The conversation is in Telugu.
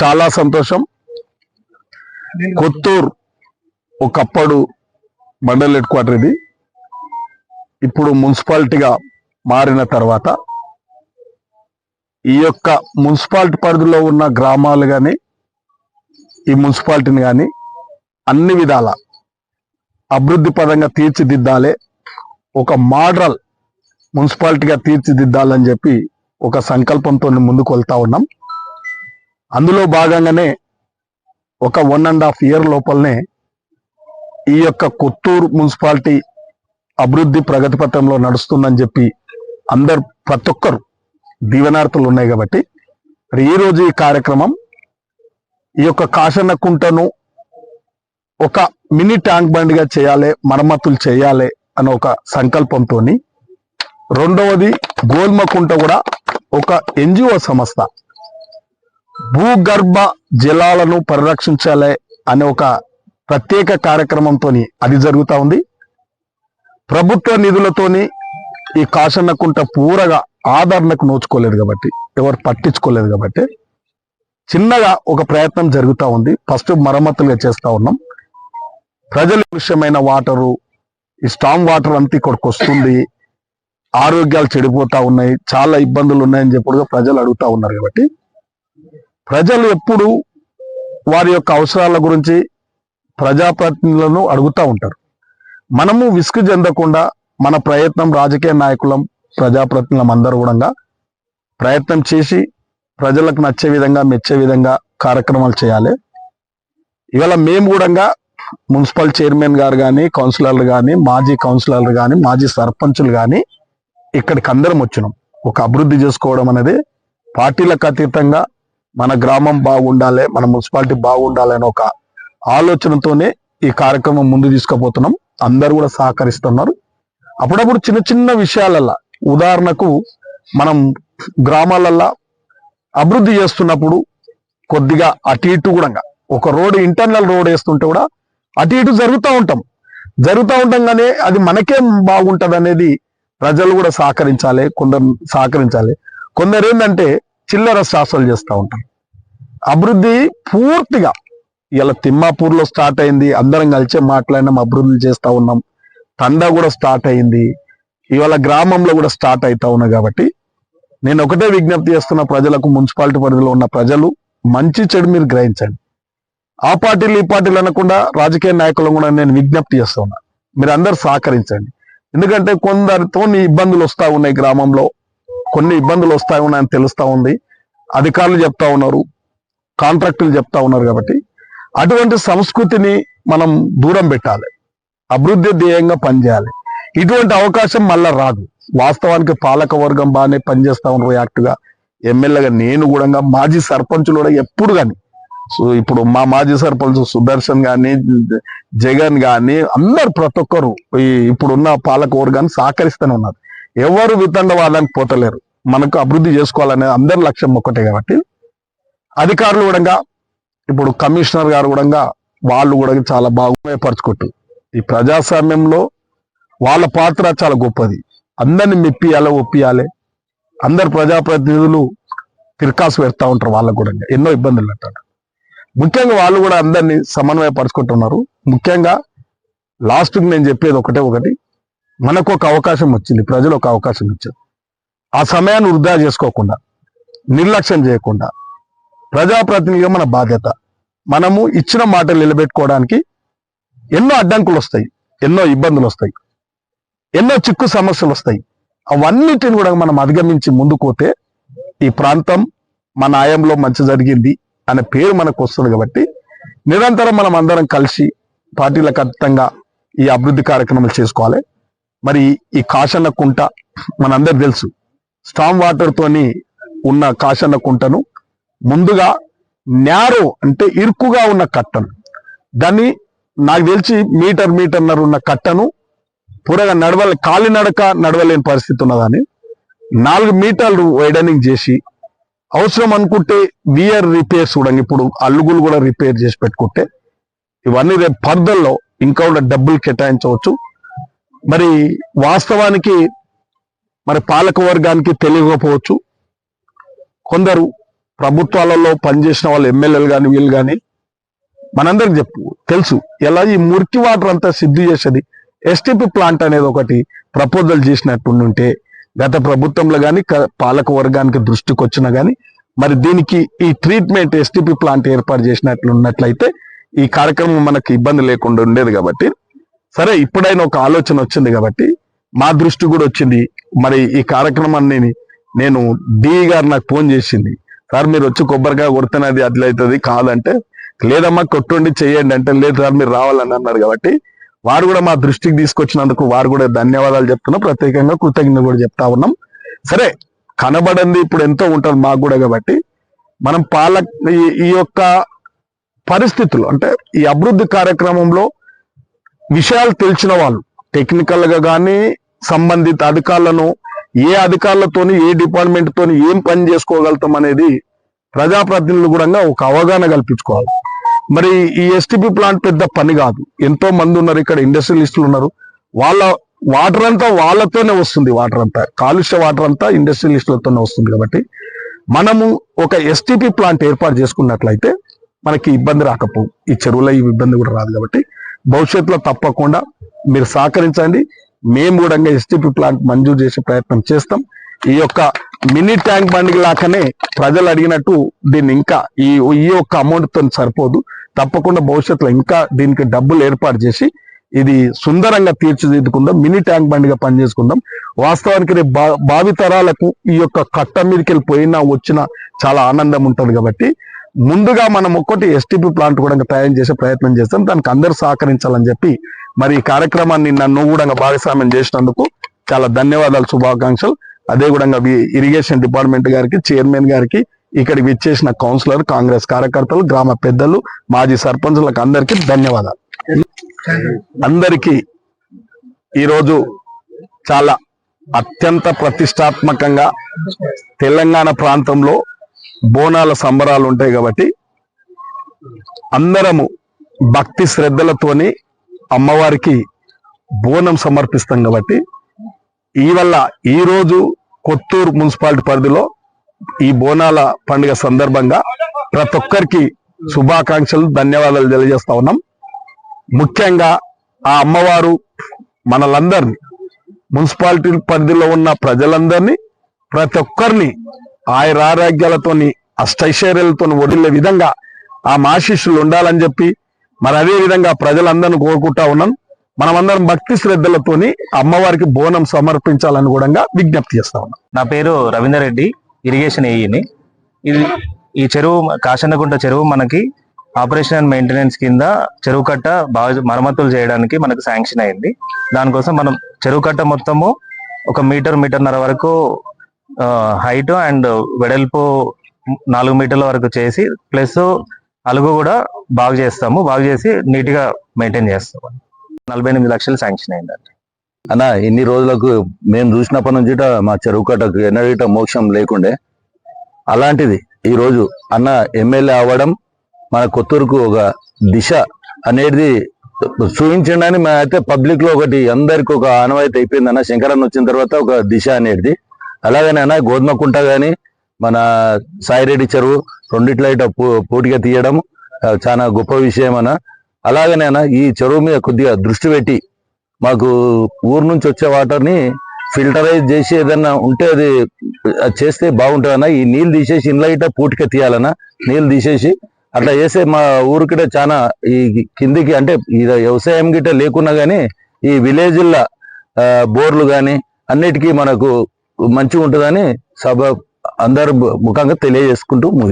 చాలా సంతోషం. కొత్తూరు ఒకప్పుడు మండల్ హెడ్ క్వార్టర్ ఇది. ఇప్పుడు మున్సిపాలిటీగా మారిన తర్వాత ఈ యొక్క మున్సిపాలిటీ పరిధిలో ఉన్న గ్రామాలు కానీ ఈ మున్సిపాలిటీని కానీ అన్ని విధాల అభివృద్ధి పదంగా తీర్చిదిద్దాలి ఒక మోడల్ మున్సిపాలిటీగా తీర్చిదిద్దాలని చెప్పి ఒక సంకల్పంతో ముందుకు వెళ్తా ఉన్నాం. అందులో భాగంగానే ఒక వన్ అండ్ హాఫ్ ఇయర్ లోపలనే ఈ యొక్క కొత్తూరు మున్సిపాలిటీ అభివృద్ధి ప్రగతి పత్రంలో నడుస్తుందని చెప్పి అందరు ప్రతి ఒక్కరు దీవెనార్థులు ఉన్నాయి కాబట్టి మరి ఈ రోజు ఈ కార్యక్రమం ఈ యొక్క కాషన్న కుంటను ఒక మినీ ట్యాంక్ బండిగా చేయాలి మరమ్మతులు చేయాలి అనే ఒక సంకల్పంతో రెండవది గోల్మకుంట కూడా ఒక ఎన్జిఓ సంస్థ భూగర్భ జలాలను పరిరక్షించాలి అనే ఒక ప్రత్యేక కార్యక్రమంతో అది జరుగుతూ ఉంది. ప్రభుత్వ నిధులతోని ఈ కాషన్నకుంట పూరగా ఆదరణకు నోచుకోలేదు కాబట్టి ఎవరు పట్టించుకోలేదు కాబట్టి చిన్నగా ఒక ప్రయత్నం జరుగుతూ ఉంది. ఫస్ట్ మరమ్మతులుగా చేస్తూ ఉన్నాం. ప్రజల విషయమైన వాటరు ఈ స్టామ్ వాటర్ అంతా ఇక్కడికి వస్తుంది. ఆరోగ్యాలు చెడిపోతా ఉన్నాయి. చాలా ఇబ్బందులు ఉన్నాయని చెప్పుడుగా ప్రజలు అడుగుతా ఉన్నారు కాబట్టి ప్రజలు ఎప్పుడు వారి యొక్క అవసరాల గురించి ప్రజాప్రతినిధులను అడుగుతూ ఉంటారు. మనము విసుగు చెందకుండా మన ప్రయత్నం రాజకీయ నాయకులం ప్రజాప్రతినిధులం అందరూ కూడా ప్రయత్నం చేసి ప్రజలకు నచ్చే విధంగా మెచ్చే విధంగా కార్యక్రమాలు చేయాలి. ఇవాళ మేము కూడా మున్సిపల్ చైర్మన్ గారు కానీ కౌన్సిలర్లు కానీ మాజీ కౌన్సిలర్లు కానీ మాజీ సర్పంచులు కానీ ఇక్కడికి అందరం వచ్చినాం. ఒక అభివృద్ధి చేసుకోవడం అనేది పార్టీలకు అతీతంగా మన గ్రామం బాగుండాలి మన మున్సిపాలిటీ బాగుండాలి ఒక ఆలోచనతోనే ఈ కార్యక్రమం ముందు తీసుకుపోతున్నాం. అందరు కూడా సహకరిస్తున్నారు. అప్పుడప్పుడు చిన్న చిన్న విషయాలల్లా ఉదాహరణకు మనం గ్రామాలల్లా అభివృద్ధి చేస్తున్నప్పుడు కొద్దిగా అటు ఇటు కూడా ఒక రోడ్ ఇంటర్నల్ రోడ్ వేస్తుంటే కూడా అటు ఇటు జరుగుతూ ఉంటాం. జరుగుతూ ఉంటాం అది మనకేం బాగుంటుంది అనేది ప్రజలు కూడా సహకరించాలి కొందరు సహకరించాలి. కొందరు ఏంటంటే చిల్లర శాస్త్రాలు చేస్తూ ఉంటారు. అభివృద్ధి పూర్తిగా ఇలా తిమ్మాపూర్లో స్టార్ట్ అయింది. అందరం కలిసే మాట్లాడినాం అభివృద్ధి చేస్తూ ఉన్నాం. తండా కూడా స్టార్ట్ అయింది. ఇవాళ గ్రామంలో కూడా స్టార్ట్ అవుతా ఉన్నా కాబట్టి నేను ఒకటే విజ్ఞప్తి చేస్తున్న ప్రజలకు మున్సిపాలిటీ పరిధిలో ఉన్న ప్రజలు మంచి చెడు మీరు గ్రహించండి. ఆ పార్టీలు ఈ పార్టీలు అనకుండా రాజకీయ నాయకులను కూడా నేను విజ్ఞప్తి చేస్తూ ఉన్నా. మీరు అందరు సహకరించండి. ఎందుకంటే కొందరితో ఇబ్బందులు వస్తూ ఉన్నాయి గ్రామంలో. కొన్ని ఇబ్బందులు వస్తూ ఉన్నాయని తెలుస్తా ఉంది. అధికారులు చెప్తా ఉన్నారు. కాంట్రాక్టులు చెప్తా ఉన్నారు కాబట్టి అటువంటి సంస్కృతిని మనం దూరం పెట్టాలి. అభివృద్ధి ధ్యేయంగా పనిచేయాలి. ఇటువంటి అవకాశం మళ్ళా రాదు. వాస్తవానికి పాలక వర్గం బాగానే పనిచేస్తా ఉన్నారు యాక్ట్గా ఎమ్మెల్యేగా నేను కూడా మాజీ సర్పంచులు కూడా ఎప్పుడు కానీ. సో ఇప్పుడు మా మాజీ సర్పంచ్ సుదర్శన్ కానీ జగన్ కానీ అందరు ప్రతి ఒక్కరు ఈ ఇప్పుడున్న పాలక వర్గాన్ని సహకరిస్తూనే ఉన్నారు. ఎవరు వితండవాదానికి పోతలేరు. మనకు అభివృద్ధి చేసుకోవాలనే అందరి లక్ష్యం ఒక్కటే కాబట్టి అధికారులు కూడా ఇప్పుడు కమిషనర్ గారు కూడా వాళ్ళు కూడా చాలా బాగా ఈ ప్రజాస్వామ్యంలో వాళ్ళ పాత్ర చాలా గొప్పది. అందరిని మెప్పియాలి ఒప్పియాలి. అందరు ప్రజాప్రతినిధులు తిరకాసు పెడతా ఉంటారు వాళ్ళకు కూడా ఎన్నో ఇబ్బందులు అంటారు. ముఖ్యంగా వాళ్ళు కూడా అందరినీ సమన్వయపరుచుకుంటున్నారు. ముఖ్యంగా లాస్ట్కి నేను చెప్పేది ఒకటే ఒకటి. మనకు ఒక అవకాశం వచ్చింది ప్రజలు ఒక అవకాశం ఇచ్చారు ఆ సమయాన్ని వృధా చేసుకోకుండా నిర్లక్ష్యం చేయకుండా ప్రజాప్రతినిధిగా మన బాధ్యత. మనము ఇచ్చిన మాటలు నిలబెట్టుకోవడానికి ఎన్నో అడ్డంకులు వస్తాయి ఎన్నో ఇబ్బందులు వస్తాయి ఎన్నో చిక్కు సమస్యలు వస్తాయి అవన్నిటిని కూడా మనం అధిగమించి ముందుకోతే ఈ ప్రాంతం మన ఆయంలో మంచి జరిగింది అనే పేరు మనకు వస్తుంది కాబట్టి నిరంతరం మనం అందరం కలిసి పార్టీలకు ఖచ్చితంగా ఈ అభివృద్ధి కార్యక్రమాలు చేసుకోవాలి. మరి ఈ కాషన్న కుంట మనందరు తెలుసు. స్టామ్ వాటర్తోని ఉన్న కాషన్న కుంటను ముందుగా నేరో అంటే ఇరుకుగా ఉన్న కట్టను. దాన్ని నాకు తెలిసి మీటర్ మీటర్నర ఉన్న కట్టను పూరగా నడవలే కాలినడక నడవలేని పరిస్థితి ఉన్నదని నాలుగు మీటర్లు వైడనింగ్ చేసి అవసరం అనుకుంటే వియర్ రిపేర్స్ కూడా ఇప్పుడు అల్లుగులు కూడా రిపేర్ చేసి పెట్టుకుంటే ఇవన్నీ రేపు పర్దల్లో ఇంకా కూడా డబ్బులు కేటాయించవచ్చు. మరి వాస్తవానికి మరి పాలక వర్గానికి తెలియకపోవచ్చు. కొందరు ప్రభుత్వాలలో పనిచేసిన వాళ్ళు ఎమ్మెల్యేలు కానీ వీళ్ళు కానీ మనందరికి చెప్పు తెలుసు. ఎలా ఈ మురికి వాటర్ అంతా సిద్ధి చేసేది? ఎస్టిపి ప్లాంట్ అనేది ఒకటి ప్రపోజల్ చేసినట్టు ఉంటే గత ప్రభుత్వంలో కానీ పాలక వర్గానికి దృష్టికి వచ్చినా కానీ మరి దీనికి ఈ ట్రీట్మెంట్ ఎస్టిపి ప్లాంట్ ఏర్పాటు చేసినట్లు ఉన్నట్లయితే ఈ కార్యక్రమం మనకు ఇబ్బంది లేకుండా ఉండేది కాబట్టి సరే ఇప్పుడైనా ఒక ఆలోచన వచ్చింది కాబట్టి మా దృష్టి కూడా వచ్చింది. మరి ఈ కార్యక్రమాన్ని నేను డి గారు నాకు ఫోన్ చేసింది. సార్ మీరు వచ్చి కొబ్బరికాయ కొడుతున్నది అట్లయితుంది కాదంటే లేదమ్మా కొట్టుండి చేయండి అంటే లేదు సార్ మీరు రావాలని అన్నారు కాబట్టి వారు కూడా మా దృష్టికి తీసుకొచ్చినందుకు వారు కూడా ధన్యవాదాలు చెప్తున్నా. ప్రత్యేకంగా కృతజ్ఞత కూడా చెప్తా ఉన్నాం. సరే కనబడింది ఇప్పుడు ఎంతో ఉంటుంది మాకు కూడా కాబట్టి మనం పాల ఈ- ఈ యొక్క పరిస్థితులు అంటే ఈ అభివృద్ధి కార్యక్రమంలో విషయాలు తెలిసిన వాళ్ళు టెక్నికల్గా కానీ సంబంధిత అధికారులను ఏ అధికారులతోని ఏ డిపార్ట్మెంట్ తోని ఏం పని చేసుకోగలుగుతాం అనేది ప్రజాప్రతినిధులు కూడా ఒక అవగాహన కల్పించుకోవాలి. మరి ఈ ఎస్టీపీ ప్లాంట్ పెద్ద పని కాదు. ఎంతో మంది ఉన్నారు ఇక్కడ ఇండస్ట్రియలిస్టులు ఉన్నారు. వాళ్ళ వాటర్ అంతా వాళ్ళతోనే వస్తుంది వాటర్ అంతా. కాలుష్య వాటర్ అంతా ఇండస్ట్రియలిస్టులతోనే వస్తుంది కాబట్టి మనము ఒక ఎస్టీపీ ప్లాంట్ ఏర్పాటు చేసుకున్నట్లయితే మనకి ఇబ్బంది రాకపోవు. ఈ చెరువులో ఈ ఇబ్బంది కూడా రాదు కాబట్టి భవిష్యత్తులో తప్పకుండా మీరు సహకరించండి. మేము కూడా ఎస్టీపీ ప్లాంట్ మంజూరు చేసే ప్రయత్నం చేస్తాం. ఈ యొక్క మినీ ట్యాంక్ బండ్ లాగానే ప్రజలు అడిగినట్టు దీన్ని ఇంకా ఈ ఈ యొక్క అమౌంట్తో సరిపోదు. తప్పకుండా భవిష్యత్తులో ఇంకా దీనికి డబ్బులు ఏర్పాటు చేసి ఇది సుందరంగా తీర్చిదిద్దుకుందాం. Mini tank బండిగా పనిచేసుకుందాం. వాస్తవానికి రేపు బావి తరాలకు ఈ యొక్క కట్ట మీదకి వెళ్ళిపోయినా వచ్చినా చాలా ఆనందం ఉంటుంది కాబట్టి ముందుగా మనం ఒక్కటి ఎస్టీపీ ప్లాంట్ కూడా తయారు చేసే ప్రయత్నం చేస్తాం. దానికి అందరూ సహకరించాలని చెప్పి మరి ఈ కార్యక్రమాన్ని నన్ను కూడా భాగస్వామ్యం చేసినందుకు చాలా ధన్యవాదాలు శుభాకాంక్షలు. అదే కూడా ఇరిగేషన్ డిపార్ట్మెంట్ గారికి చైర్మన్ గారికి ఇక్కడికి విచ్చేసిన కౌన్సిలర్ కాంగ్రెస్ కార్యకర్తలు గ్రామ పెద్దలు మాజీ సర్పంచులకు అందరికీ ధన్యవాదాలు. అందరికీ ఈరోజు చాలా అత్యంత ప్రతిష్టాత్మకంగా తెలంగాణ ప్రాంతంలో బోనాల సంబరాలు ఉంటాయి కాబట్టి అందరము భక్తి శ్రద్ధలతోని అమ్మవారికి బోనం సమర్పిస్తాం కాబట్టి ఈ వల్ల ఈ రోజు కొత్తూరు మున్సిపాలిటీ పరిధిలో ఈ బోనాల పండుగ సందర్భంగా ప్రతి ఒక్కరికి శుభాకాంక్షలు ధన్యవాదాలు తెలియజేస్తా ఉన్నాం. ముఖ్యంగా ఆ అమ్మవారు మనలందరినీ మున్సిపాలిటీ పరిధిలో ఉన్న ప్రజలందరినీ ప్రతి ఒక్కరిని ఆయుర ఆరోగ్యాలతోని అష్టైశ్వర్యాలతో వదిలే విధంగా ఆ మాశిష్యులు ఉండాలని చెప్పి మరి అదే విధంగా ప్రజలందరిని కోరుకుంటా ఉన్నాం. మనమందరం భక్తి శ్రద్ధలతోని అమ్మవారికి బోనం సమర్పించాలని కూడా విజ్ఞప్తి చేస్తా ఉన్నాం. నా పేరు రవీందర్ రెడ్డి ఇరిగేషన్ ఏఈని. ఇది ఈ చెరువు కాశన్నగుంట చెరువు మనకి ఆపరేషన్ అండ్ మెయింటెనెన్స్ కింద చెరువు కట్ట బాగా మరమ్మతులు చేయడానికి మనకు శాంక్షన్ అయింది. దానికోసం మనం చెరువు కట్ట మొత్తము ఒక మీటర్ మీటర్న్నర వరకు హైట్ అండ్ వెడల్పు నాలుగు మీటర్ల వరకు చేసి ప్లస్ అలుగు కూడా బాగు చేస్తాము. బాగు చేసి నీట్గా మెయింటైన్ చేస్తాము. నలభై ఎనిమిది లక్షలు శాంక్షన్ అయిందండి. అన్న ఇన్ని రోజులకు మేము చూసినప్పటి నుంచి మా చెరువు కట్టకు ఎన్నడట మోక్షం లేకుండే. అలాంటిది ఈ రోజు అన్న ఎమ్మెల్యే అవ్వడం మన కొత్తూరుకు ఒక దిశ అనేది చూపించండి అయితే పబ్లిక్లో ఒకటి అందరికి ఒక ఆనవాయితీ అయిపోయింది అన్న. శంకరన్న వచ్చిన తర్వాత ఒక దిశ అనేది. అలాగనే అన్న గోధుమకుంట కానీ మన సాయిరెడ్డి చెరువు రెండిట్లో ఇట పూ- తీయడం చాలా గొప్ప విషయం అన్న. అలాగనే అన్న ఈ చెరువు మీద కొద్దిగా దృష్టి పెట్టి మాకు ఊరు నుంచి వచ్చే వాటర్ని ఫిల్టరైజ్ చేసి ఏదన్నా ఉంటే అది చేస్తే బాగుంటుందన్నా ఈ నీళ్ళు తీసేసి ఇంట్లో ఇట్లా పూటిక తీయాలన్నా నీళ్ళు తీసేసి అట్లా చేస్తే మా ఊరికిట చాలా ఈ కిందికి అంటే ఈ వ్యవసాయం గిట్ట లేకున్నా కానీ ఈ విలేజ్ల బోర్లు కానీ అన్నిటికీ మనకు మంచిగా ఉంటుందని సభ అందరు ముఖంగా తెలియజేసుకుంటూ ముగిస్తాం